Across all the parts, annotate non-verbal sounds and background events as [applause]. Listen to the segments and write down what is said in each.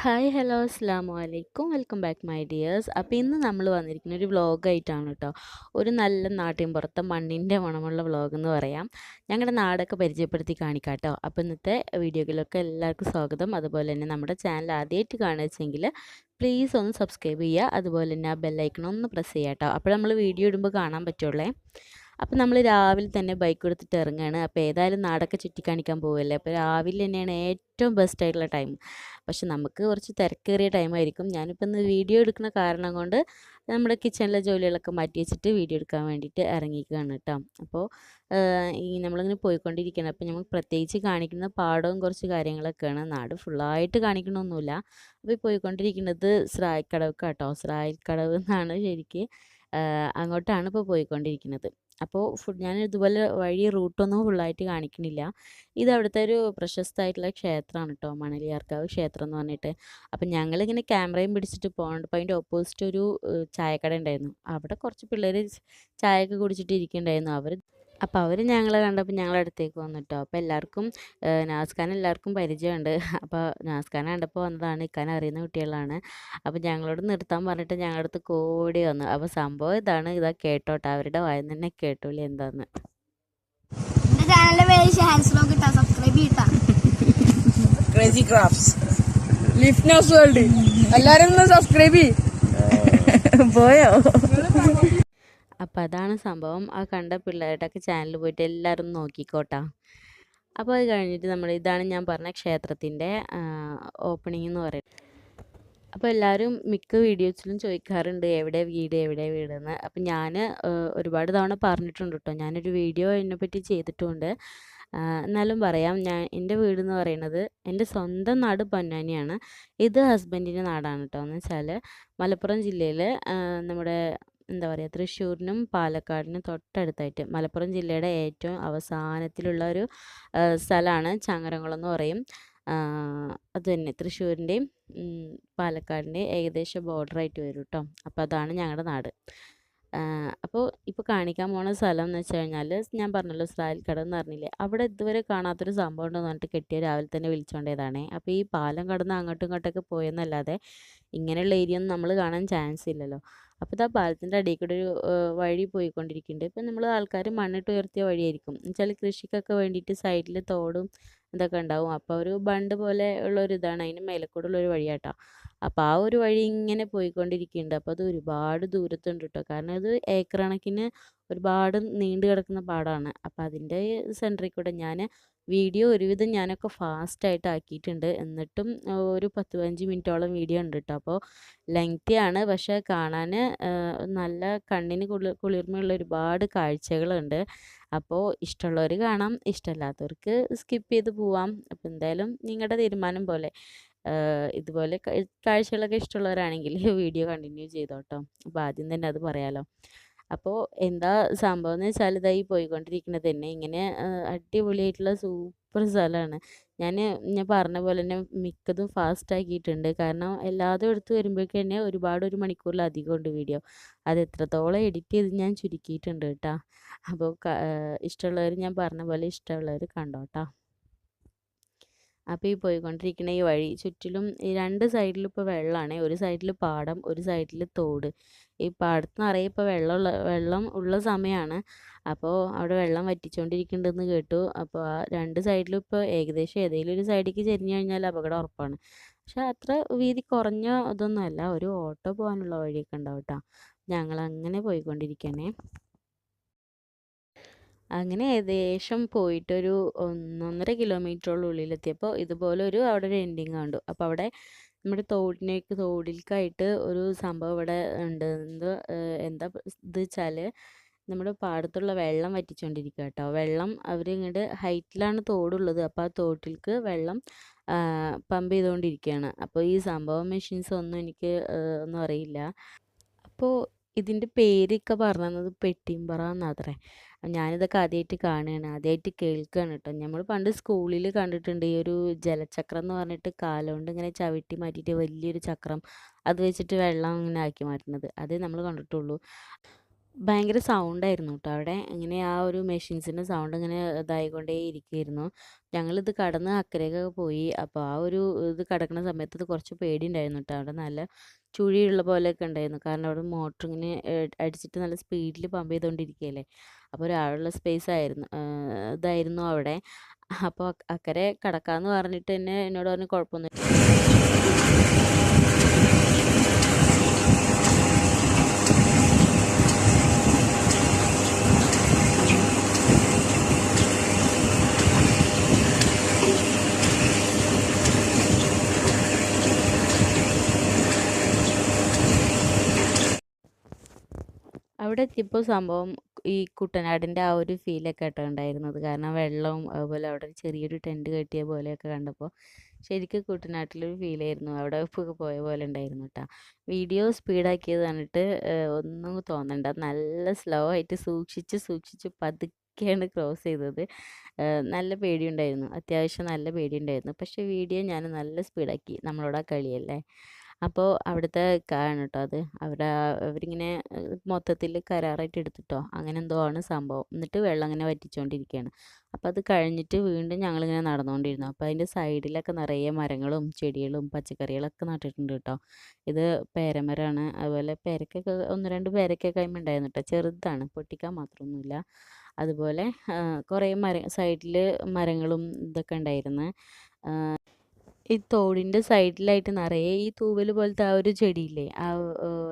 Hi hello അസ്സാം വലൈക്കും welcome back my dears അപ്പോൾ ഇന്ന് നമ്മൾ വന്നിരിക്കുന്ന ഒരു വ്ളോഗായിട്ടാണ് കേട്ടോ ഒരു നല്ല നാട്ടിൻപുറത്തെ മണ്ണിന്റെ മണമുള്ള വ്ളോഗ് എന്ന് പറയാം. ഞങ്ങളുടെ നാടൊക്കെ പരിചയപ്പെടുത്തി കാണിക്കാം കേട്ടോ അപ്പോൾ ഇന്നത്തെ വീഡിയോയിലൊക്കെ എല്ലാവർക്കും സ്വാഗതം. അതുപോലെ തന്നെ നമ്മുടെ ചാനൽ ആദ്യമായിട്ട് കാണുകയെങ്കിൽ പ്ലീസ് ഒന്ന് സബ്സ്ക്രൈബ് ചെയ്യുക. അതുപോലെ തന്നെ ആ ബെല്ലൈക്കൺ ഒന്ന് പ്രസ് ചെയ്യാം കേട്ടോ അപ്പോൾ നമ്മൾ വീഡിയോ ഇടുമ്പോൾ കാണാൻ പറ്റുള്ളേ? അപ്പോൾ നമ്മൾ രാവിലെ തന്നെ ബൈക്ക് എടുത്തിട്ട് ഇറങ്ങുകയാണ് അപ്പോൾ ഏതായാലും നാടൊക്കെ ചുറ്റിക്കാണിക്കാൻ പോവുമല്ലേ അപ്പോൾ രാവിലെ തന്നെയാണ് ഏറ്റവും ബെസ്റ്റ് ആയിട്ടുള്ള ടൈം പക്ഷെ നമുക്ക് കുറച്ച് തിരക്കേറിയ ടൈമായിരിക്കും ഞാനിപ്പോൾ ഇന്ന് വീഡിയോ എടുക്കുന്ന കാരണം കൊണ്ട് നമ്മുടെ കിച്ചണിലെ ജോലികളൊക്കെ മാറ്റി വെച്ചിട്ട് വീഡിയോ എടുക്കാൻ വേണ്ടിയിട്ട് ഇറങ്ങിക്കുകയാണ് കേട്ടോ. അപ്പോൾ ഈ നമ്മളിങ്ങനെ പോയിക്കൊണ്ടിരിക്കുകയാണ്. അപ്പോൾ നമുക്ക് പ്രത്യേകിച്ച് കാണിക്കുന്ന പാടവും കുറച്ച് കാര്യങ്ങളൊക്കെയാണ്. നാട് ഫുള്ളായിട്ട് കാണിക്കണമൊന്നുമില്ല അപ്പോൾ പോയിക്കൊണ്ടിരിക്കുന്നത് സ്രായിക്കടവ് കേട്ടോ സ്രായിക്കടവ് എന്നാണ് ശരിക്ക് അങ്ങോട്ടാണ് ഇപ്പോൾ പോയിക്കൊണ്ടിരിക്കുന്നത്. അപ്പോൾ ഫുഡ് ഞാൻ ഇതുപോലെ വഴി റൂട്ടൊന്നും ഫുള്ളായിട്ട് കാണിക്കണില്ല. ഇത് അവിടുത്തെ ഒരു പ്രശസ്തമായിട്ടുള്ള ക്ഷേത്രമാണ് കേട്ടോ മണലിയാർക്കാവ് ക്ഷേത്രം എന്ന് പറഞ്ഞിട്ട്. അപ്പം ഞങ്ങളിങ്ങനെ ക്യാമറയും പിടിച്ചിട്ട് പോകണ്ട്. അപ്പോൾ അതിന്റെ ഓപ്പോസിറ്റ് ഒരു ചായക്കട ഉണ്ടായിരുന്നു. അവിടെ കുറച്ച് പിള്ളേർ ചായയൊക്കെ കുടിച്ചിട്ട് ഇരിക്കുന്നുണ്ടായിരുന്നു അവർ അപ്പോൾ അവർ ഞങ്ങളെ കണ്ടപ്പോൾ ഞങ്ങളുടെ അടുത്തേക്ക് വന്നു കേട്ടോ അപ്പോൾ എല്ലാവർക്കും നാസ്ഖാൻ എല്ലാവർക്കും പരിചയമുണ്ട്. അപ്പോൾ നാസ്ഖാൻ കണ്ടപ്പോൾ വന്നതാണ് ഇക്കാൻ അറിയുന്ന കുട്ടികളാണ്. അപ്പോൾ ഞങ്ങളോട് നിർത്താൻ പറഞ്ഞിട്ട് ഞങ്ങളുടെ അടുത്ത് കോടി വന്നു. അപ്പോൾ സംഭവം ഇതാണ്. ഇതാ കേട്ടോട്ടോ. അവരുടെ വായന തന്നെ കേട്ടോളി എന്താന്ന്. ക്രേസി ക്രാഫ്റ്റ്സ് വേൾഡ് എല്ലാരും ഒന്ന് സബ്സ്ക്രൈബ് ചെയ്യ്. [laughs] പോയോ? അപ്പോൾ അതാണ് സംഭവം. ആ കണ്ട പിള്ളേരുടെയൊക്കെ ചാനൽ പോയിട്ട് എല്ലാവരും നോക്കിക്കോട്ടാ. അപ്പോൾ അത് കഴിഞ്ഞിട്ട് നമ്മൾ ഇതാണ് ഞാൻ പറഞ്ഞ ക്ഷേത്രത്തിന്റെ ഓപ്പണിംഗ് എന്ന് പറയുന്നത് അപ്പോൾ എല്ലാവരും മിക്ക വീഡിയോസിലും ചോദിക്കാറുണ്ട് എവിടെ വീട് എവിടെ വീടെന്ന്? അപ്പം ഞാൻ ഒരുപാട് തവണ പറഞ്ഞിട്ടുണ്ട് കേട്ടോ ഞാനൊരു വീഡിയോ അതിനെപ്പറ്റി ചെയ്തിട്ടുമുണ്ട് എന്നാലും പറയാം ഞാൻ എന്റെ വീട് എന്ന് പറയുന്നത് എന്റെ സ്വന്തം നാട് പൊന്നാനിയാണ്. ഇത് ഹസ്ബൻഡിന്റെ നാടാണ് കേട്ടോ എന്ന് വെച്ചാൽ മലപ്പുറം ജില്ലയിൽ നമ്മുടെ എന്താ പറയുക തൃശ്ശൂരിനും പാലക്കാടിനും തൊട്ടടുത്തായിട്ട് മലപ്പുറം ജില്ലയുടെ ഏറ്റവും അവസാനത്തിലുള്ള ഒരു സ്ഥലമാണ് ചങ്ങരംകുളം എന്ന് പറയും. അത് തന്നെ തൃശ്ശൂരിന്റെയും പാലക്കാടിന്റെയും ഏകദേശം ബോർഡറായിട്ട് വരും കേട്ടോ അപ്പോൾ അതാണ് ഞങ്ങളുടെ നാട്. അപ്പോൾ ഇപ്പോൾ കാണിക്കാൻ പോണ സ്ഥലം എന്ന് വെച്ച് കഴിഞ്ഞാൽ ഞാൻ പറഞ്ഞല്ലോ സ്രായിൽ കട എന്ന് പറഞ്ഞില്ലേ അവിടെ ഇതുവരെ കാണാത്തൊരു സംഭവം ഉണ്ടെന്ന് പറഞ്ഞിട്ട് കെട്ടിയ രാവിലെ തന്നെ വിളിച്ചോണ്ടേതാണേ. അപ്പോൾ ഈ പാലം കടന്ന് അങ്ങോട്ടും ഇങ്ങോട്ടൊക്കെ പോയെന്നല്ലാതെ ഇങ്ങനെയുള്ള ഏരിയ ഒന്നും നമ്മൾ കാണാൻ ചാൻസ് ഇല്ലല്ലോ. അപ്പോൾ ഇതാ പാലത്തിന്റെ അടിയിൽ കൂടെ ഒരു വഴി പോയിക്കൊണ്ടിരിക്കുന്നുണ്ട്. ഇപ്പം നമ്മൾ ആൾക്കാർ മണ്ണിട്ട് ഉയർത്തിയ വഴിയായിരിക്കും. എന്നുവെച്ചാൽ കൃഷിക്കൊക്കെ വേണ്ടിയിട്ട് സൈഡിൽ തോടും ഇതൊക്കെ ഉണ്ടാവും. അപ്പോൾ ഒരു ബണ്ട് പോലെ ഉള്ള ഒരു ഇതാണ് അതിന് മേലക്കൂടെ ഉള്ള ഒരു വഴിയാട്ടോ. അപ്പോൾ ആ ഒരു വഴി ഇങ്ങനെ പോയിക്കൊണ്ടിരിക്കുന്നുണ്ട്. അപ്പോൾ അത് ഒരുപാട് ദൂരത്തുണ്ട് കേട്ടോ. കാരണം അത് ഏക്കറണക്കിന് ഒരുപാട് നീണ്ടു കിടക്കുന്ന പാടാണ്. അപ്പോൾ അതിന്റെ സെന്ററിൽ കൂടെ ഞാൻ വീഡിയോ ഒരുവിധം ഞാനൊക്കെ ഫാസ്റ്റായിട്ട് ആക്കിയിട്ടുണ്ട്. എന്നിട്ടും ഒരു പത്ത് പതിനഞ്ച് മിനിറ്റോളം വീഡിയോ ഉണ്ട് കേട്ടോ അപ്പോൾ ലെങ്തിയാണ് പക്ഷേ കാണാൻ നല്ല കണ്ണിന് കുളി കുളിർമയുള്ള ഒരുപാട് കാഴ്ചകളുണ്ട്. അപ്പോൾ ഇഷ്ടമുള്ളവർ കാണാം. ഇഷ്ടമല്ലാത്തവർക്ക് സ്കിപ്പ് ചെയ്ത് പോവാം. അപ്പോൾ എന്തായാലും നിങ്ങളുടെ തീരുമാനം പോലെ ഇതുപോലെ കാഴ്ചകളൊക്കെ ഇഷ്ടമുള്ളവരാണെങ്കിൽ [laughs] വീഡിയോ കണ്ടിന്യൂ ചെയ്തോട്ടോ. അപ്പോൾ ആദ്യം തന്നെ അത് പറയാലോ. അപ്പോൾ എന്താ സംഭവം എന്ന് വെച്ചാൽ ഇതായി പോയിക്കൊണ്ടിരിക്കുന്നത് തന്നെ. ഇങ്ങനെ അടിപൊളിയായിട്ടുള്ള സൂപ്പർ സ്ഥലമാണ് ഞാൻ ഞാൻ പറഞ്ഞ പോലെ തന്നെ മിക്കതും ഫാസ്റ്റ് ആക്കിയിട്ടുണ്ട്. കാരണം എല്ലാതും എടുത്ത് വരുമ്പോഴേക്ക് തന്നെ ഒരുപാട് ഒരു മണിക്കൂറിലധികം ഉണ്ട് വീഡിയോ അത് എത്രത്തോളം എഡിറ്റ് ചെയ്ത് ഞാൻ ചുരുക്കിയിട്ടുണ്ട് കേട്ടോ. അപ്പോൾ ഇഷ്ടമുള്ളവർ ഞാൻ പറഞ്ഞ പോലെ ഇഷ്ടമുള്ളവർ കണ്ടോട്ടോ. അപ്പോൾ ഈ പോയിക്കൊണ്ടിരിക്കുന്ന ഈ വഴി. ചുറ്റിലും ഈ രണ്ട് സൈഡിലും ഇപ്പോൾ വെള്ളമാണ് ഒരു സൈഡിൽ പാടം ഒരു സൈഡിൽ തോട്. ഈ പാടത്ത് നിറയെ ഇപ്പോൾ വെള്ളമുള്ള വെള്ളം ഉള്ള സമയമാണ് അപ്പോൾ അവിടെ വെള്ളം വറ്റിച്ചുകൊണ്ടിരിക്കുന്നുണ്ടെന്ന് കേട്ടു. അപ്പോൾ ആ രണ്ട് സൈഡിലും ഇപ്പോൾ ഏകദേശം ഏതെങ്കിലും ഒരു സൈഡിലേക്ക് ചെരിഞ്ഞു കഴിഞ്ഞാൽ അപകടം ഉറപ്പാണ്. പക്ഷെ അത്ര വീതി കുറഞ്ഞ ഇതൊന്നുമല്ല ഒരു ഓട്ടോ പോകാനുള്ള വഴിയൊക്കെ ഉണ്ടാവും കേട്ടോ. ഞങ്ങൾ അങ്ങനെ പോയിക്കൊണ്ടിരിക്കണേ. അങ്ങനെ ഏകദേശം പോയിട്ടൊരു ഒന്നൊന്നര കിലോമീറ്ററോളം ഉള്ളിലെത്തിയപ്പോൾ ഇതുപോലെ ഒരു അവിടെ ഒരു എൻഡിങ് കണ്ടു. അപ്പോൾ അവിടെ നമ്മുടെ തോടിനേക്ക് തോടിലേക്കായിട്ട് ഒരു സംഭവം ഇവിടെ ഉണ്ട് എന്താ എന്താ ഇത് വെച്ചാൽ നമ്മുടെ പാടത്തുള്ള വെള്ളം വറ്റിച്ചുകൊണ്ടിരിക്കുക കേട്ടോ. വെള്ളം അവർ ഇങ്ങോട്ട് ഹൈറ്റിലാണ് തോടുള്ളത്. അപ്പോൾ ആ തോട്ടിലേക്ക് വെള്ളം പമ്പ് ചെയ്തുകൊണ്ടിരിക്കുകയാണ് അപ്പോൾ ഈ സംഭവം മെഷീൻസ് ഒന്നും എനിക്ക് ഒന്നും അറിയില്ല. അപ്പോൾ ഇതിന്റെ പേരൊക്കെ പറഞ്ഞത് പെട്ടിമ്പറ എന്നാത്രേ ഞാനിതൊക്കെ ആദ്യമായിട്ട് കാണുകയാണ് ആദ്യമായിട്ട് കേൾക്കുകയാണ് കേട്ടോ. നമ്മൾ പണ്ട് സ്കൂളിൽ കണ്ടിട്ടുണ്ട് ഈ ഒരു ജലചക്രം എന്ന് പറഞ്ഞിട്ട് കാലുകൊണ്ട് ഇങ്ങനെ ചവിട്ടി മാറ്റിയിട്ട് വലിയൊരു ചക്രം. അത് വെച്ചിട്ട് വെള്ളം ഇങ്ങനെ ആക്കി മാറ്റുന്നത്. അതേ നമ്മൾ കണ്ടിട്ടുള്ളൂ. ഭയങ്കര സൗണ്ടായിരുന്നു കേട്ടോ. അവിടെ ഇങ്ങനെ ആ ഒരു മെഷീൻസിന്റെ സൗണ്ട് ഇങ്ങനെ ഇതായിക്കൊണ്ടേ ഇരിക്കുകയായിരുന്നു ഞങ്ങളിത് കടന്ന് അക്കരയൊക്കെ പോയി. അപ്പോൾ ആ ഒരു ഇത് കിടക്കുന്ന സമയത്ത് കുറച്ച് പേടി ഉണ്ടായിരുന്നു കേട്ടോ. അവിടെ നല്ല ചുഴിയുള്ള പോലെയൊക്കെ ഉണ്ടായിരുന്നു. കാരണം അവിടെ മോട്ടർ ഇങ്ങനെ അടിച്ചിട്ട് നല്ല സ്പീഡിൽ പമ്പ് ചെയ്തുകൊണ്ടിരിക്കുകയല്ലേ അപ്പോൾ ഒരാളുള്ള സ്പേസ് ആയിരുന്നു. ഇതായിരുന്നു അവിടെ. അപ്പോൾ അക്കരെ കടക്കാമെന്ന് പറഞ്ഞിട്ട് തന്നെ എന്നോട് പറഞ്ഞു കുഴപ്പമൊന്നും അവിടെ എത്തിയപ്പോൾ സംഭവം ഈ കുട്ടനാടിന്റെ ആ ഒരു ഫീലൊക്കെ കേട്ടോ ഉണ്ടായിരുന്നത്. കാരണം വെള്ളവും അതുപോലെ അവിടെ ചെറിയൊരു ടെന്റ് കെട്ടിയ പോലെയൊക്കെ കണ്ടപ്പോൾ ശരിക്കും കുട്ടനാട്ടിലൊരു ഫീലായിരുന്നു അവിടെ പോയ പോലെ ഉണ്ടായിരുന്നു കേട്ടോ. വീഡിയോ സ്പീഡാക്കിയത് കണ്ടിട്ട് ഒന്നും തോന്നണ്ട. നല്ല സ്ലോ ആയിട്ട് സൂക്ഷിച്ച് സൂക്ഷിച്ച് പതുക്കെയാണ് ക്രോസ് ചെയ്തത്. നല്ല പേടിയുണ്ടായിരുന്നു. അത്യാവശ്യം നല്ല പേടിയുണ്ടായിരുന്നു. പക്ഷേ വീഡിയോ ഞാൻ നല്ല സ്പീഡാക്കി നമ്മളോട് ആ കളിയല്ലേ? അപ്പോൾ അവിടുത്തെ കാണ് കേട്ടോ അത്. അവിടെ അവരിങ്ങനെ മൊത്തത്തിൽ കരാറായിട്ട് എടുത്തിട്ടോ. അങ്ങനെ എന്തോ ആണ് സംഭവം. എന്നിട്ട് വെള്ളം ഇങ്ങനെ വറ്റിച്ചുകൊണ്ടിരിക്കുകയാണ് അപ്പോൾ അത് കഴിഞ്ഞിട്ട് വീണ്ടും ഞങ്ങളിങ്ങനെ നടന്നുകൊണ്ടിരുന്നു അപ്പോൾ അതിന്റെ സൈഡിലൊക്കെ നിറയെ മരങ്ങളും ചെടികളും പച്ചക്കറികളൊക്കെ നട്ടിട്ടുണ്ട് കേട്ടോ ഇത് പേരമരമാണ് അതുപോലെ പേരക്കൊക്കെ ഒന്ന് രണ്ട് പേരക്കൊക്കെ അതിന്മേൽ ഉണ്ടായിരുന്നു കേട്ടോ ചെറുതാണ്. പൊട്ടിക്കാൻ മാത്രമൊന്നുമില്ല. അതുപോലെ കുറേ മര സൈഡിൽ മരങ്ങളും ഇതൊക്കെ ഉണ്ടായിരുന്നു. ഈ തോടിന്റെ സൈഡിലായിട്ട് നിറയെ ഈ തൂവൽ പോലത്തെ ആ ഒരു ചെടിയില്ലേ? ആ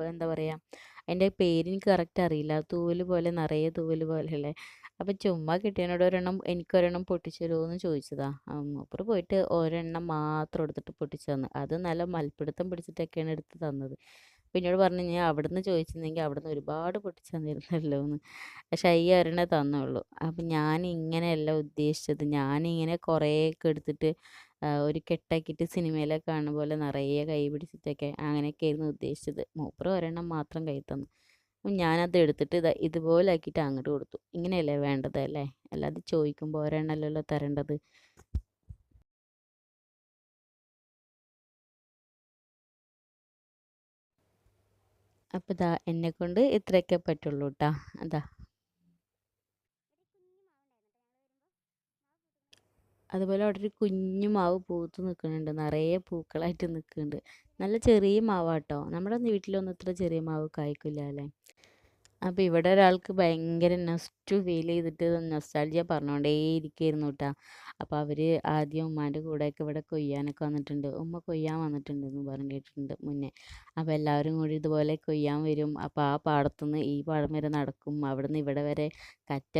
എന്താ പറയുക അതിന്റെ പേര് എനിക്ക് കറക്റ്റ് അറിയില്ല. തൂവൽ പോലെ നിറയെ തൂവൽ പോലെയല്ലേ? അപ്പം ചുമ്മാ കിട്ടിയതിനോട് ഒരെണ്ണം എനിക്കൊരെണ്ണം പൊട്ടിച്ചു എന്ന് ചോദിച്ചതാ. അപ്പുറം പോയിട്ട് ഒരെണ്ണം മാത്രം എടുത്തിട്ട് പൊട്ടിച്ചു തന്നു. അത് നല്ല മൽപ്പിടുത്തം പിടിച്ചിട്ടൊക്കെയാണ് എടുത്ത് തന്നത്. പിന്നീട് പറഞ്ഞു ഞാൻ അവിടുന്ന് ചോദിച്ചിരുന്നെങ്കിൽ അവിടുന്ന് ഒരുപാട് പൊട്ടിച്ചു തന്നിരുന്നല്ലോ എന്ന് പക്ഷെ ഈ ഒരെണ്ണേ തന്നുള്ളൂ. അപ്പം ഞാൻ ഇങ്ങനെയല്ല ഉദ്ദേശിച്ചത്. ഞാനിങ്ങനെ കുറേയൊക്കെ എടുത്തിട്ട് ഒരു കെട്ടാക്കിയിട്ട് സിനിമയിലൊക്കെ കാണുന്ന പോലെ നിറയെ കൈ പിടിച്ചിട്ടൊക്കെ അങ്ങനെയൊക്കെ ആയിരുന്നു ഉദ്ദേശിച്ചത്. മൂപ്പര് ഒരെണ്ണം മാത്രം കൈ തന്നു. ഞാനത് എടുത്തിട്ട് ഇതാ ഇതുപോലെ ആക്കിയിട്ട് അങ്ങോട്ട് കൊടുത്തു. ഇങ്ങനെയല്ലേ വേണ്ടത് അല്ലേ? അല്ലാതെ ചോദിക്കുമ്പോൾ ഒരെണ്ണമല്ലല്ലോ തരേണ്ടത്. അപ്പം ഇതാ എന്നെ കൊണ്ട് ഇത്രയൊക്കെ പറ്റുള്ളൂ കേട്ടോ അതാ. അതുപോലെ അവിടെ ഒരു കുഞ്ഞു മാവ് പൂത്ത് നിൽക്കുന്നുണ്ട്. നിറയെ പൂക്കളായിട്ട് നിൽക്കുന്നുണ്ട്. നല്ല ചെറിയ മാവാട്ടോ. നമ്മുടെ വീട്ടിലൊന്നും ഇത്ര ചെറിയ മാവ് കായ്ക്കില്ല അല്ലേ? അപ്പോൾ ഇവിടെ ഒരാൾക്ക് ഭയങ്കര നെസ്റ്റു ഫീൽ ചെയ്തിട്ട് നൊസ്റ്റാൾജിയ പറഞ്ഞുകൊണ്ടേ ഇരിക്കുകയായിരുന്നു കേട്ടോ അപ്പോൾ അവർ ആദ്യം ഉമ്മാന്റെ കൂടെയൊക്കെ ഇവിടെ കൊയ്യാനൊക്കെ വന്നിട്ടുണ്ട്. ഉമ്മ കൊയ്യാൻ വന്നിട്ടുണ്ട് വന്നിട്ടുണ്ടെന്ന് പറഞ്ഞിട്ടുണ്ട് മുന്നേ. അപ്പോൾ എല്ലാവരും കൂടി ഇതുപോലെ കൊയ്യാൻ വരും. അപ്പോൾ ആ പാടത്തുനിന്ന് ഈ പാടം വരെ നടക്കും. അവിടെ നിന്ന് ഇവിടെ വരെ കറ്റ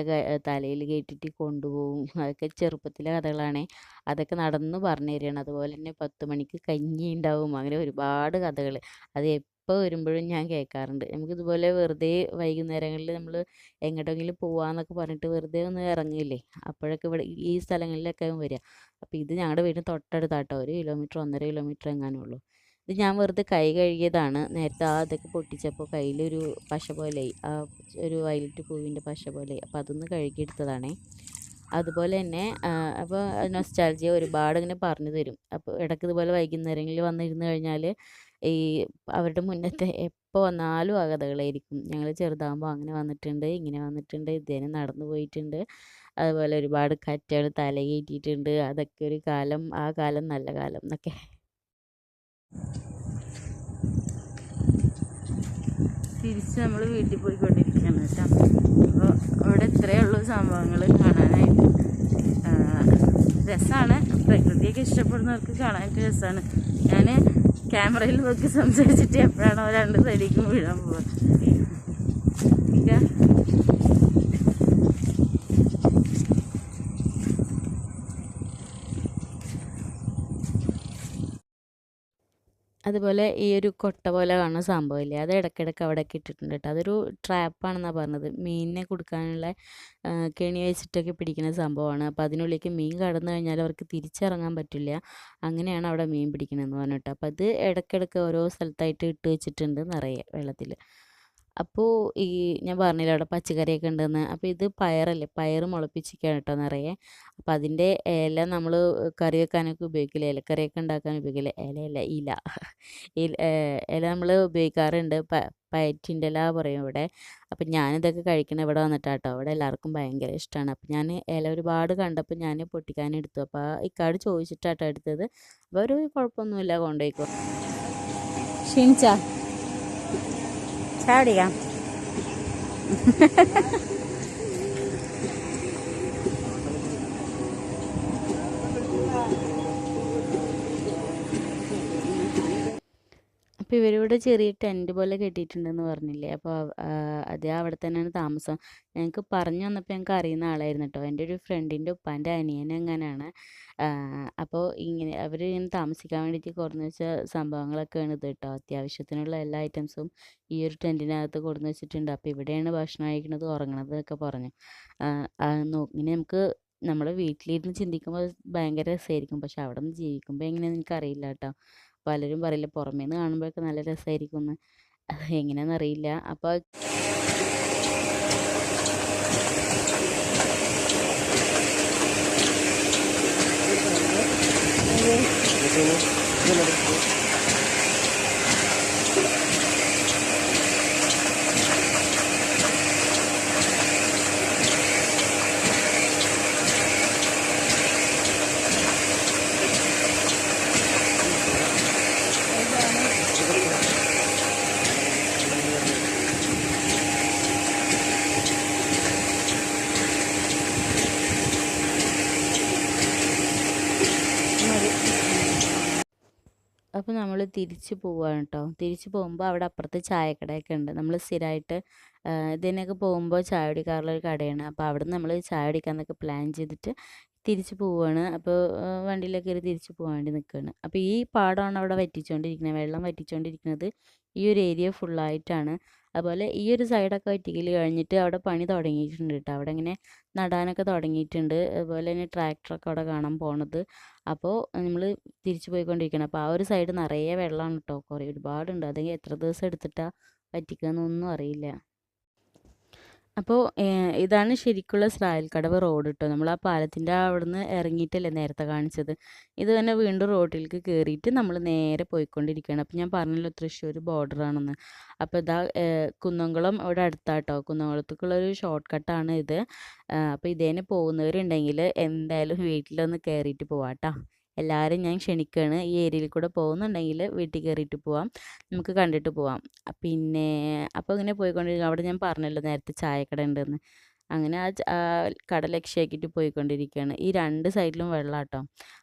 തലയിൽ കയറ്റിയിട്ട് കൊണ്ടുപോകും അതൊക്കെ ചെറുപ്പത്തിലെ കഥകളാണ്. അതൊക്കെ നടന്ന് പറഞ്ഞു തരികയാണ്. അതുപോലെ തന്നെ പത്ത് മണിക്ക് കഞ്ഞി ഉണ്ടാവും അങ്ങനെ ഒരുപാട് കഥകൾ അത് എപ്പോൾ വരുമ്പോഴും ഞാൻ കേൾക്കാറുണ്ട്. നമുക്കിതുപോലെ വെറുതെ വൈകുന്നേരങ്ങളിൽ നമ്മൾ എങ്ങോട്ടെങ്കിലും പോവാന്നൊക്കെ പറഞ്ഞിട്ട് വെറുതെ ഒന്ന് ഇറങ്ങില്ലേ? അപ്പോഴൊക്കെ ഇവിടെ ഈ സ്ഥലങ്ങളിലൊക്കെ വരിക അപ്പോൾ ഇത് ഞങ്ങളുടെ വീടിന് തൊട്ടടുത്താട്ടോ. ഒരു കിലോമീറ്റർ ഒന്നര കിലോമീറ്റർ എങ്ങാനേ ഉള്ളൂ. ഇത് ഞാൻ വെറുതെ കൈ കഴുകിയതാണ്. നേരത്തെ ആ ഇതൊക്കെ പൊട്ടിച്ചപ്പോൾ കയ്യിലൊരു പശ പോലെയായി ആ ഒരു വയലറ്റ് പൂവിന്റെ പശ പോലെ അപ്പോൾ അതൊന്ന് കഴുകിയെടുത്തതാണേ. അതുപോലെ തന്നെ അപ്പോൾ നൊസ്റ്റാൾജിയ ഒരുപാട് ഇങ്ങനെ പറഞ്ഞു തരും. അപ്പോൾ ഇടയ്ക്ക് ഇതുപോലെ വൈകുന്നേരങ്ങളിൽ വന്നിരുന്ന് കഴിഞ്ഞാൽ ഈ അവരുടെ മുന്നത്തെ എപ്പോൾ വന്നാലും അകഥകളായിരിക്കും കഥകളായിരിക്കും ഞങ്ങൾ ചെറുതാകുമ്പോൾ അങ്ങനെ വന്നിട്ടുണ്ട് ഇങ്ങനെ വന്നിട്ടുണ്ട് ഇതേനെ നടന്നു പോയിട്ടുണ്ട്. അതുപോലെ ഒരുപാട് കറ്റകൾ തല കയറ്റിയിട്ടുണ്ട് അതൊക്കെ ഒരു കാലം ആ കാലം നല്ല കാലം എന്നൊക്കെ. തിരിച്ച് നമ്മൾ വീട്ടിൽ പോയിക്കൊണ്ടിരിക്കുകയാണ് കേട്ടോ. അപ്പോൾ അവിടെ ഇത്രയേ ഉള്ളൂ സംഭവങ്ങൾ കാണാനായിട്ട്. രസമാണ് പ്രകൃതിയൊക്കെ ഇഷ്ടപ്പെടുന്നവർക്ക് കാണാനായിട്ട് രസമാണ് ഞാൻ ക്യാമറയിൽ നോക്കി സംസാരിച്ചിട്ട് എപ്പോഴാണോ രണ്ട് സൈഡിലേക്കും വീഴാൻ പോവുക അതുപോലെ ഈ ഒരു കൊട്ട പോലെ കാണുന്ന സംഭവമില്ലേ? അത് ഇടയ്ക്കിടയ്ക്ക് അവിടെ ഇട്ടിട്ടുണ്ട് കേട്ടോ. അതൊരു ട്രാപ്പാണെന്നാണ് പറഞ്ഞത്. മീനിനെ കൊടുക്കാനുള്ള കെണി വെച്ചിട്ടൊക്കെ പിടിക്കുന്ന സംഭവമാണ്. അപ്പോൾ അതിനുള്ളിലേക്ക് മീൻ കടന്നു കഴിഞ്ഞാൽ അവർക്ക് തിരിച്ചിറങ്ങാൻ പറ്റില്ല. അങ്ങനെയാണ് അവിടെ മീൻ പിടിക്കണമെന്ന് പറഞ്ഞിട്ട്. അപ്പോൾ അത് ഇടയ്ക്കിടയ്ക്ക് ഓരോ സ്ഥലത്തായിട്ട് ഇട്ട് വെച്ചിട്ടുണ്ട് നിറയെ വെള്ളത്തിൽ അപ്പോൾ ഈ ഞാൻ പറഞ്ഞില്ല അവിടെ പച്ചക്കറിയൊക്കെ ഉണ്ടെന്ന്. അപ്പോൾ ഇത് പയറല്ലേ? പയർ മുളപ്പിച്ചിരിക്കുകയാണ് കേട്ടോ നിറയെ. അപ്പോൾ അതിന്റെ ഇല നമ്മൾ കറി വെക്കാനൊക്കെ ഉപയോഗിക്കില്ല? ഇലക്കറിയൊക്കെ ഉണ്ടാക്കാൻ ഉപയോഗിക്കില്ല? ഇലയല്ല ഇല. ഇല ഇല നമ്മൾ ഉപയോഗിക്കാറുണ്ട്. പ പയറ്റിന്റെ ഇല പറയും ഇവിടെ. അപ്പം ഞാനിതൊക്കെ കഴിക്കണ ഇവിടെ വന്നിട്ടാണ് കേട്ടോ. അവിടെ എല്ലാവർക്കും ഭയങ്കര ഇഷ്ടമാണ് അപ്പം ഞാൻ ഇല ഒരുപാട് കണ്ടപ്പോൾ ഞാൻ പൊട്ടിക്കാനെടുത്തു അപ്പോൾ ഇക്കാട് ചോദിച്ചിട്ടാട്ടോ എടുത്തത്. അപ്പോൾ ഒരു കുഴപ്പമൊന്നുമില്ല കൊണ്ടുപോയിക്കോ. ക്ഷീണിച്ചാ? Italia. [laughs] അപ്പോൾ ഇവരിവിടെ ചെറിയ ടെന്റ് പോലെ കെട്ടിയിട്ടുണ്ടെന്ന് പറഞ്ഞില്ലേ? അപ്പോൾ അത് അവിടെ തന്നെയാണ് താമസം. ഞങ്ങൾക്ക് പറഞ്ഞു വന്നപ്പോൾ ഞങ്ങൾക്ക് അറിയുന്ന ആളായിരുന്നു കേട്ടോ എന്റെ ഒരു ഫ്രണ്ടിന്റെ ഉപ്പാന്റെ അനിയൻ അങ്ങനെയാണ് അപ്പോൾ ഇങ്ങനെ അവർ ഇങ്ങനെ താമസിക്കാൻ വേണ്ടിയിട്ട് കുറഞ്ഞ വെച്ച സംഭവങ്ങളൊക്കെയാണ് ഇത് കേട്ടോ അത്യാവശ്യത്തിനുള്ള എല്ലാ ഐറ്റംസും ഈ ഒരു ടെന്റിനകത്ത് കൊടുന്ന് വെച്ചിട്ടുണ്ട്. അപ്പോൾ ഇവിടെയാണ് ഭക്ഷണം കഴിക്കുന്നത് ഉറങ്ങണത് എന്നൊക്കെ പറഞ്ഞു. ഇങ്ങനെ നമുക്ക് നമ്മുടെ വീട്ടിലിരുന്ന് ചിന്തിക്കുമ്പോൾ ഭയങ്കര രസമായിരിക്കും പക്ഷെ അവിടെ നിന്ന് ജീവിക്കുമ്പോൾ എങ്ങനെയാണെന്ന് എനിക്കറിയില്ല കേട്ടോ പലരും പറയില്ല പുറമേന്ന് കാണുമ്പോഴൊക്കെ നല്ല രസമായിരിക്കും എന്ന് എങ്ങനെയാണെന്നറിയില്ല അപ്പോൾ അപ്പോൾ നമ്മൾ തിരിച്ചു പോവുകയാണ് കേട്ടോ തിരിച്ചു പോകുമ്പോൾ അവിടെ അപ്പുറത്ത് ചായക്കടയൊക്കെ ഉണ്ട്. നമ്മൾ സ്ഥിരമായിട്ട് ഇതിനൊക്കെ പോകുമ്പോൾ ചായ കുടിക്കാറുള്ള ഒരു കടയാണ്. അപ്പോൾ അവിടെ നമ്മൾ ചായ കുടിക്കാമെന്നൊക്കെ പ്ലാൻ ചെയ്തിട്ട് തിരിച്ച് പോവുകയാണ് അപ്പോൾ വണ്ടിയിലൊക്കെ കയറി തിരിച്ച് പോകാൻ വേണ്ടി നിൽക്കുകയാണ് അപ്പോൾ ഈ പാടമാണ് അവിടെ വറ്റിച്ചുകൊണ്ടിരിക്കുന്നത് വെള്ളം വറ്റിച്ചുകൊണ്ടിരിക്കുന്നത് ഈ ഒരു ഏരിയ ഫുള്ളായിട്ടാണ് അതുപോലെ ഈ ഒരു സൈഡൊക്കെ വറ്റിക്കൽ കഴിഞ്ഞിട്ട് അവിടെ പണി തുടങ്ങിയിട്ടുണ്ട് കേട്ടോ. അവിടെ ഇങ്ങനെ നടാനൊക്കെ തുടങ്ങിയിട്ടുണ്ട്. അതുപോലെ തന്നെ ട്രാക്ടറൊക്കെ അവിടെ കാണാൻ പോണത്. അപ്പോൾ നമ്മൾ തിരിച്ചു പോയിക്കൊണ്ടിരിക്കണം. അപ്പോൾ ആ ഒരു സൈഡ് നിറയെ വെള്ളമാണ് കേട്ടോ. കുറേ ഒരുപാടുണ്ട്. അതെങ്കിൽ എത്ര ദിവസം എടുത്തിട്ടാണ് വറ്റിക്കുക എന്നൊന്നും അറിയില്ല. അപ്പോൾ ഇതാണ് ശരിക്കുള്ള സ്രായൽ കടവ് റോഡ് കേട്ടോ നമ്മൾ ആ പാലത്തിന്റെ അവിടുന്ന് ഇറങ്ങിയിട്ടല്ലേ നേരത്തെ കാണിച്ചത്. ഇത് തന്നെ വീണ്ടും റോഡിലേക്ക് കയറിയിട്ട് നമ്മൾ നേരെ പോയിക്കൊണ്ടിരിക്കുകയാണ് അപ്പോൾ ഞാൻ പറഞ്ഞല്ലോ തൃശ്ശൂർ ബോർഡറാണെന്ന് അപ്പോൾ ഇതാ കുന്നംകുളം ഇവിടെ അടുത്താട്ടോ. കുന്നംകുളത്തേക്കുള്ളൊരു ഷോർട്ട് കട്ടാണ് ഇത്. അപ്പോൾ ഇതേനെ പോകുന്നവരുണ്ടെങ്കിൽ എന്തായാലും വീട്ടിലൊന്ന് കയറിയിട്ട് പോവാട്ടോ. എല്ലാവരും ഞാൻ ക്ഷണിക്കുകയാണ് ഈ ഏരിയയിൽ കൂടെ പോകുന്നുണ്ടെങ്കിൽ വീട്ടിൽ കയറിയിട്ട് പോവാം. നമുക്ക് കണ്ടിട്ട് പോവാം. പിന്നെ അപ്പോൾ ഇങ്ങനെ പോയിക്കൊണ്ടിരിക്കും അവിടെ ഞാൻ പറഞ്ഞല്ലോ നേരത്തെ ചായക്കട ഉണ്ടെന്ന്. അങ്ങനെ ആ കട ലക്ഷ്യമാക്കിയിട്ട് പോയിക്കൊണ്ടിരിക്കുകയാണ്. ഈ രണ്ട് സൈഡിലും വെള്ളാട്ടോ.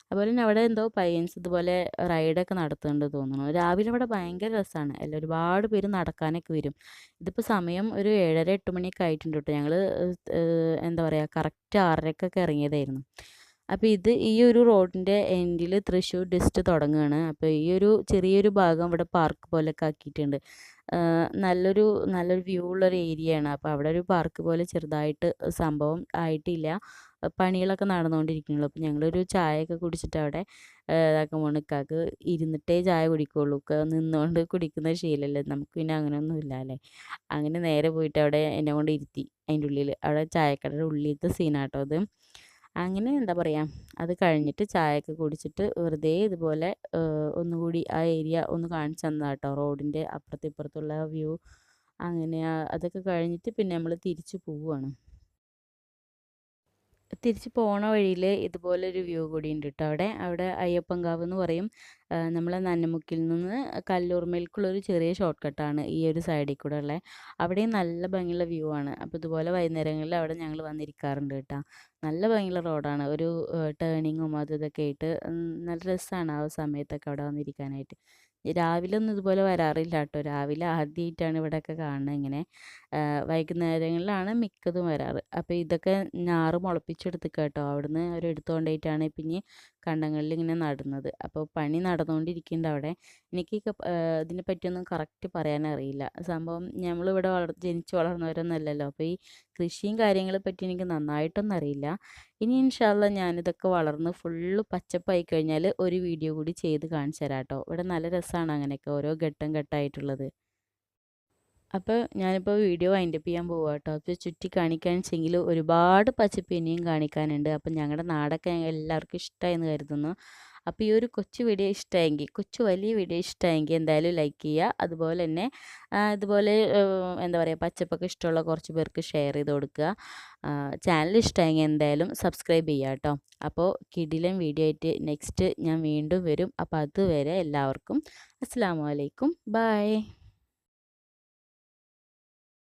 അതുപോലെ തന്നെ അവിടെ എന്തോ പയ്യൻസ് ഇതുപോലെ റൈഡൊക്കെ നടത്തുന്നുണ്ട് തോന്നുന്നു. രാവിലെ അവിടെ ഭയങ്കര രസമാണ്. അല്ല ഒരുപാട് പേര് നടക്കാനൊക്കെ വരും. ഇതിപ്പോൾ സമയം ഒരു ഏഴര എട്ട് മണിയൊക്കെ ആയിട്ടുണ്ട് കേട്ടോ. ഞങ്ങൾ എന്താ പറയുക കറക്റ്റ് ആറരക്കൊക്കെ ഇറങ്ങിയതായിരുന്നു. അപ്പോൾ ഇത് ഈ ഒരു റോഡിന്റെ എൻഡിൽ തൃശ്ശൂർ ഡിസ്റ്റ് തുടങ്ങുകയാണ് അപ്പോൾ ഈ ഒരു ചെറിയൊരു ഭാഗം ഇവിടെ പാർക്ക് പോലെയൊക്കെ ആക്കിയിട്ടുണ്ട്. നല്ലൊരു നല്ലൊരു വ്യൂ ഉള്ളൊരു ഏരിയയാണ് അപ്പോൾ അവിടെ ഒരു പാർക്ക് പോലെ ചെറുതായിട്ട് സംഭവം ആയിട്ടില്ല. പണികളൊക്കെ നടന്നുകൊണ്ടിരിക്കുന്നുള്ളൂ അപ്പോൾ ഞങ്ങളൊരു ചായയൊക്കെ കുടിച്ചിട്ട് അവിടെ ഇതാക്കുമ്പോൾ ഇക്കാക്ക് ഇരുന്നിട്ടേ ചായ കുടിക്കുള്ളൂ. നിന്നുകൊണ്ട് കുടിക്കുന്ന ശീലമല്ലേ നമുക്ക് പിന്നെ അങ്ങനെയൊന്നും ഇല്ല അല്ലേ? അങ്ങനെ നേരെ പോയിട്ട് അവിടെ എന്നെ കൊണ്ട് ഇരുത്തി. അതിന്റെ ഉള്ളിൽ അവിടെ ചായക്കടയുടെ ഉള്ളിലത്തെ സീനാട്ടോ അത് അങ്ങനെ എന്താ പറയുക അത് കഴിഞ്ഞിട്ട് ചായയൊക്കെ കുടിച്ചിട്ട് വെറുതെ ഇതുപോലെ ഒന്നുകൂടി ആ ഏരിയ ഒന്ന് കാണിച്ചു തന്നതാട്ടോ റോഡിന്റെ അപ്പുറത്തും ഇപ്പുറത്തുള്ള വ്യൂ അങ്ങനെ അതൊക്കെ കഴിഞ്ഞിട്ട് പിന്നെ നമ്മൾ തിരിച്ചു പോവുകയാണ് തിരിച്ച് പോണ വഴിയിൽ ഇതുപോലൊരു വ്യൂ കൂടി ഉണ്ട് കേട്ടോ അവിടെ? അവിടെ അയ്യപ്പൻകാവ് എന്ന് പറയും നമ്മൾ നന്നമുക്കിൽ നിന്ന് കല്ലൂർമേൽക്കുള്ളൊരു ചെറിയ ഷോർട്ട് കട്ടാണ് ഈ ഒരു സൈഡിൽ കൂടെ ഉള്ളത് അവിടെയും നല്ല ഭംഗിയുള്ള വ്യൂ ആണ്. അപ്പോൾ ഇതുപോലെ വൈകുന്നേരങ്ങളിൽ അവിടെ ഞങ്ങൾ വന്നിരിക്കാറുണ്ട് കേട്ടോ. നല്ല ഭംഗിയുള്ള റോഡാണ്. ഒരു ടേണിങ്ങും അതും ഇതൊക്കെ ആയിട്ട് നല്ല രസമാണ് ആ സമയത്തൊക്കെ അവിടെ വന്നിരിക്കാനായിട്ട്. രാവിലെ ഒന്നും ഇതുപോലെ വരാറില്ല കേട്ടോ. രാവിലെ ആദ്യമായിട്ടാണ് ഇവിടെയൊക്കെ കാണുന്നത് ഇങ്ങനെ. വൈകുന്നേരങ്ങളിലാണ് മിക്കതും വരാറ്. അപ്പോൾ ഇതൊക്കെ ഞാറ് മുളപ്പിച്ചെടുത്ത് കേട്ടോ. അവിടുന്ന് അവർ എടുത്തുകൊണ്ടായിട്ടാണ് പിന്നെ കണ്ടങ്ങളിൽ ഇങ്ങനെ നടുന്നത്. അപ്പോൾ പണി നടന്നുകൊണ്ടിരിക്കുന്നുണ്ട് അവിടെ. എനിക്ക് ഇതിനെ പറ്റിയൊന്നും കറക്റ്റ് പറയാനറിയില്ല. സംഭവം നമ്മളിവിടെ വളർ ജനിച്ച് വളർന്നവരൊന്നും അല്ലല്ലോ അപ്പോൾ ഈ കൃഷിയും കാര്യങ്ങളെ പറ്റി എനിക്ക് നന്നായിട്ടൊന്നും അറിയില്ല. ഇനി ഇൻഷാല്ല ഞാനിതൊക്കെ വളർന്ന് ഫുള്ള് പച്ചപ്പായി കഴിഞ്ഞാൽ ഒരു വീഡിയോ കൂടി ചെയ്ത് കാണിച്ചു തരാം കേട്ടോ ഇവിടെ നല്ല രസമാണ് അങ്ങനെയൊക്കെ. ഓരോ ഘട്ടം ഘട്ടമായിട്ടുള്ളത്. അപ്പോൾ ഞാനിപ്പോൾ വീഡിയോ വൈൻഡ് അപ്പ് ചെയ്യാൻ പോവുക കേട്ടോ അപ്പോൾ ചുറ്റി കാണിക്കാൻ വെച്ചെങ്കിൽ ഒരുപാട് പച്ചപ്പ് ഇനിയും കാണിക്കാനുണ്ട്. അപ്പം ഞങ്ങളുടെ നാടൊക്കെ എല്ലാവർക്കും ഇഷ്ടമായെന്ന് കരുതുന്നു. അപ്പോൾ ഈ ഒരു കൊച്ചു വീഡിയോ ഇഷ്ടമായെങ്കിൽ കൊച്ചു വലിയ വീഡിയോ ഇഷ്ടമായെങ്കിൽ എന്തായാലും ലൈക്ക് ചെയ്യുക അതുപോലെ തന്നെ ഇതുപോലെ എന്താ പറയുക പച്ചപ്പൊക്കെ ഇഷ്ടമുള്ള കുറച്ച് പേർക്ക് ഷെയർ ചെയ്ത് കൊടുക്കുക. ചാനൽ ഇഷ്ടമായെങ്കിൽ എന്തായാലും സബ്സ്ക്രൈബ് ചെയ്യുക കേട്ടോ അപ്പോൾ കിടിലൻ വീഡിയോ ആയിട്ട് നെക്സ്റ്റ് ഞാൻ വീണ്ടും വരും. അപ്പോൾ അതുവരെ എല്ലാവർക്കും അസ്സാം വലൈക്കും ബൈ